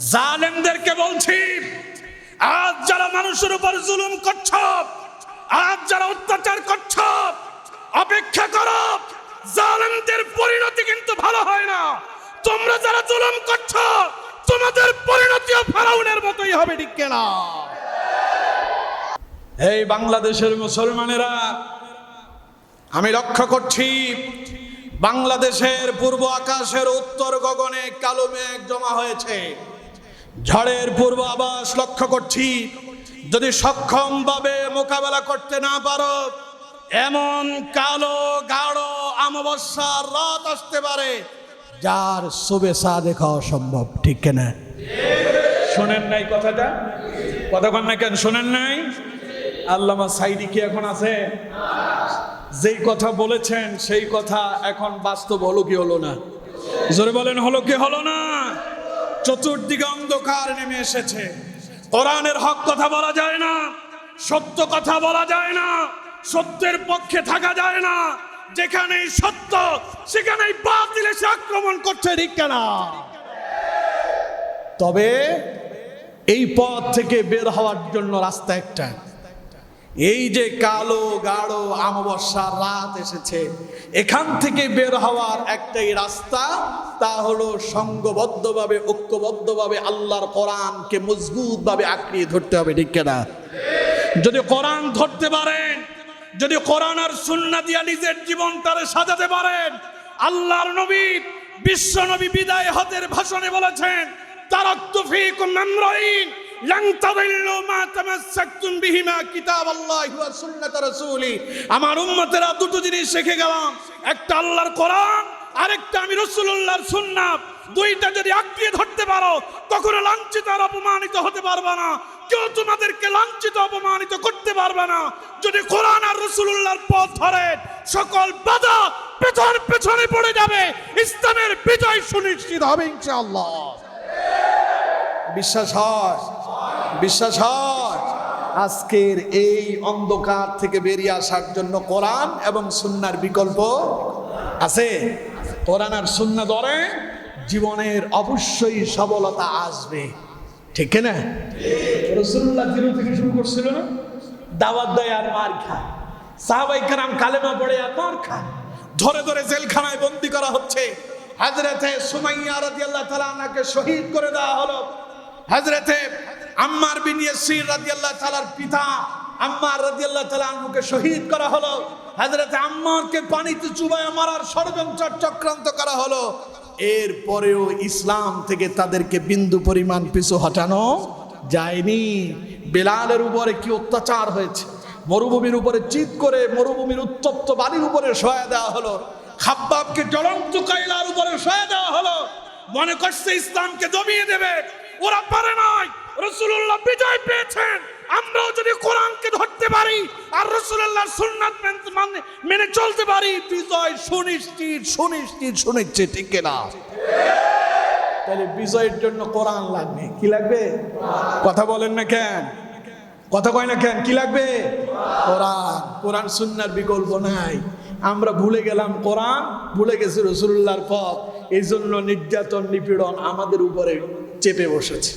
জালেমদেরকে বলছি, আজ যারা মানুষের উপর জুলুম করছ, আজ যারা অত্যাচার করছ, অপেক্ষা করো, জালেমদের পরিণতি কিন্তু ভালো হয় না। তোমরা যারা জুলুম করছ, তোমাদের পরিণতিও ফেরাউনের মতোই হবে, ঠিক কেনা? এই বাংলাদেশের মুসলমানেরা, আমি লক্ষ্য করছি, বাংলাদেশের পূর্ব আকাশের উত্তর গগনে কালো মেঘ জমা হয়েছে। ঝড়ের পূর্ব আবাস লক্ষ্য করছি। যদি সক্ষমভাবে মোকাবেলা করতে না পারো, এমন কালো, গাঢ় অমাবস্যার রাত আসতে পারে, যার শুভেচ্ছা দেখা অসম্ভব, ঠিক কেনা? শোনেন নাই কথাটা? কতক্ষণ না কেন শোনেন নাই? আল্লামা সাইদি কি এখন আছে? যেই কথা বলেছেন, সেই কথা এখন বাস্তব হলো কি হলো না? জোরে বলেন, হলো কি হলো না? চতুর্দিকে অন্ধকার নেমে এসেছে। কোরআনের হক কথা বলা যায় না, সত্য কথা বলা যায় না, সত্যের পক্ষে থাকা যায় না। যেখানেই সত্য, সেখানেই বাতিল এসে আক্রমণ করছে, ঠিক না তবে এই পথ থেকে বের হওয়ার জন্য রাস্তা একটা। এই যে কালো, গাঢ় অমাবস্যার রাত এসেছে, এখান থেকে বের হওয়ার একটাই রাস্তা, তা হলো সংঘবদ্ধভাবে ঐক্যবদ্ধভাবে আল্লাহর কোরআনকে মজবুতভাবে আঁকড়িয়ে ধরতে হবে, ঠিক না যদি কোরআন ধরতে পারেন, যদি কোরআন আর সুন্না দিয়া নিজের জীবন তারে সাজাতে পারেন, আল্লাহর নবী, বিশ্ব নবী বিদায় হতের ভাষণে বলেছেন তারাক্তু ফীকুম আমরাইন আমার উম্মতেরা দুটো জিনিস শিখে গেলাম। একটা আল্লাহর কোরআন, আরেকটা আমি রাসূলুল্লাহর সুন্নাত দুইটা যদি আঁকড়িয়ে ধরতে পারো, কখনো লাঞ্ছিত আর অপমানিত হতে পারবে না। কেউ তোমাদেরকে লাঞ্ছিত, অপমানিত করতে পারবে না। যদি কোরআন আর রসুল্লাহর পথ ধরে, সকল বাধা পেছন পেছনে পড়ে যাবে। ইসলামের বিজয় সুনিশ্চিত হবে ইনশাআল্লাহ। বিশ্বাস হয়? বিশ্বাস হয়? আজকের এই অন্ধকার থেকে বেরিয়ে আসার জন্য কোরআন এবং সুন্নার বিকল্প আছে। কোরআন আর সুন্না ধরে জীবনের অবশ্যই সবলতা আসবে। ঠিক না রসুল্লাহ জিরো থেকে শুরু করছিল না? দাওয়াত দেয় আর মার খায়। সাহাবাই কারাম কালেমা পড়ে আর মার খায়। ধরে ধরে জেলখানায় বন্দি করা হচ্ছে। হাজরাতে সুমাইয়া রাদিয়াল্লাহু তাআলা আনাকে শহীদ করে দেওয়া হলো। হাজরাতে আম্মার বিন ইয়াসির রাদিয়াল্লাহু তাআলার পিতা আম্মার রাদিয়াল্লাহু তাআলা আনহুকে শহীদ করা হলো। হাজরাতে আম্মারকে পানিতে চুবায় মারার ষড়যন্ত্র চক্রান্ত করা হলো। এরপরেও ইসলাম থেকে তাদেরকে বিন্দু পরিমাণ পিছু হটানো যায়নি। বেলালের উপরে কি অত্যাচার হয়েছে? মরুভূমির উপরে চিত করে মরুভূমির উত্তপ্ত বালির উপরে সয়া দেওয়া হলো। খাব্বাবকে জ্বলন্ত কাইলার উপরে সয়া দেওয়া হলো। মনে করছে ইসলামকে দমিয়ে দেবে। ওরা পারে নাই। রসুল্লাহ বিজয় পেয়েছেন। আমরাও যদি কোরআনকে ধরতে পারি, আর রসুল্লাহ সুন্নাত মানে মেনে চলতে পারি, বিজয় সুনিশ্চিত সুনিশ্চিত সুনিশ্চিত, ঠিক না তাহলে বিজয়ের জন্য কোরআন লাগবে। কি লাগবে? কথা বলেন না কেন? কথা কয় না কেন? কি লাগবে? কোরআন। কোরআন সুন্নার বিকল্প নাই। আমরা ভুলে গেলাম কোরআন, ভুলে গেছি রসুল্লাহর পথ। এই জন্য নির্যাতন, নিপীড়ন আমাদের উপরে চেপে বসেছে।